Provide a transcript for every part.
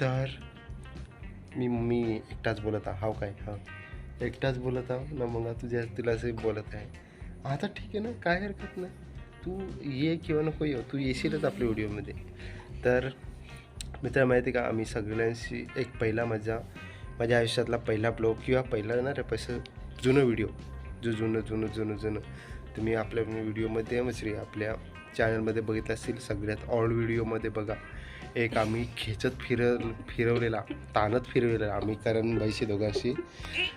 तर मी मी एकटाच बोलत आहे. हाव काय? हां एकटाच बोलत आहो ना मग तुझ्या तुला असे बोलत आहे. आता ठीक आहे ना काय हरकत नाही. तू ये किंवा नको ये तू येशीलच आपल्या व्हिडिओमध्ये. तर मित्र माहिती का आम्ही सगळ्यांशी एक पहिला माझा माझ्या आयुष्यातला पहिला ब्लॉग किंवा पहिला ना रे पैसे जुनं व्हिडिओ. जो जुनं जुनं जुनं जुनं. तुम्ही आपल्या व्हिडिओमध्ये रे आपल्या चॅनलमध्ये बघितलं असेल सगळ्यात ऑल व्हिडिओमध्ये बघा. एक आम्ही खेचत फिर फिरवलेला ताणत फिरवलेला आम्ही कारण बाईशी दोघांशी.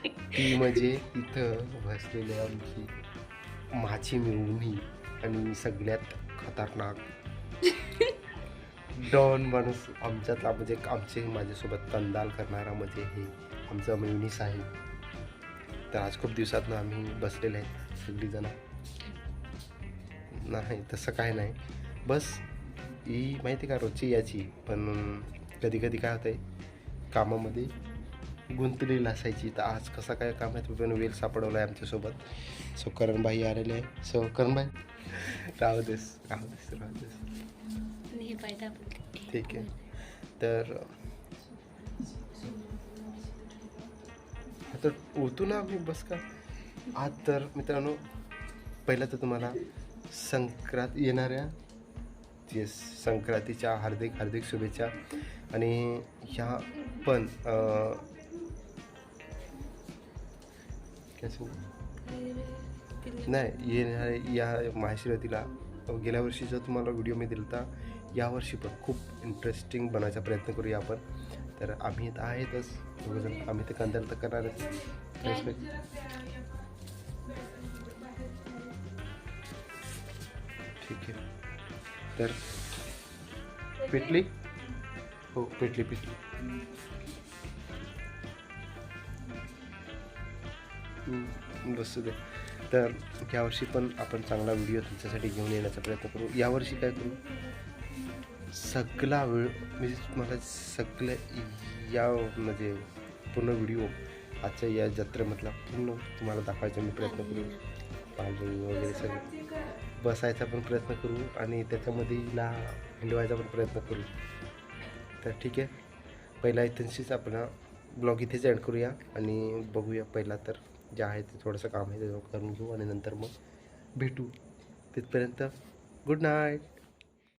ती म्हणजे इथं बसलेली आमची माझी मिळवणी आणि सगळ्यात खतरनाक. डॉन माणूस आमच्यातला म्हणजे आमचे माझ्यासोबत कंदाल करणारा म्हणजे हे आमचं मिनिस आहे. तर आज खूप दिवसातनं आम्ही बसलेले आहेत सगळीजण. नाही तसं काय नाही. बस ही माहिती का रोजची याची? पण कधी कधी काय होतंय कामामध्ये गुंतलेली असायची. तर आज कसं काय काम आहे पण वेळ सापडवला आहे आमच्यासोबत. सो करणबाई आलेले आहे. सो करणबाई राहू देस राहू देस राहू देस. ठीक आहे. तर आता उठू ना आम्ही बस का? आज तर मित्रांनो पहिलं तर तुम्हाला संक्रांत येणाऱ्या येस संक्रांतीच्या हार्दिक हार्दिक शुभेच्छा. आणि ह्या पण नाही येणाऱ्या या महाशिवरातीला गेल्या वर्षी जो तुम्हाला व्हिडिओ मी दिला होता यावर्षी पण खूप इंटरेस्टिंग बनायचा प्रयत्न करूया आपण. तर आम्ही इथं आहेतच दोघंजण आम्ही ते कंदर तर करणारच. रेस्पेक्ट ठीक आहे. तर पेटली? हो पेटली पेटली. बसू दे. तर यावर्षी पण आपण चांगला व्हिडिओ तुमच्यासाठी घेऊन येण्याचा प्रयत्न करू. यावर्षी काय करू? सगळा वेळ म्हणजे मला सगळं या म्हणजे पूर्ण व्हिडिओ आजच्या या जत्रेमधला पूर्ण तुम्हाला दाखवायचा मी प्रयत्न करू. पाणी वगैरे सगळं. बसायचा पण प्रयत्न करू आणि त्याच्यामध्ये ना हिंडवायचा पण प्रयत्न करू. तर ठीक आहे. पहिला इथेशीच आपण ब्लॉग इथेच एंड करूया आणि बघूया पहिला तर जे आहे ते थोडंसं काम आहे ते करून घेऊ आणि नंतर मग भेटू. तिथपर्यंत गुड नाईट.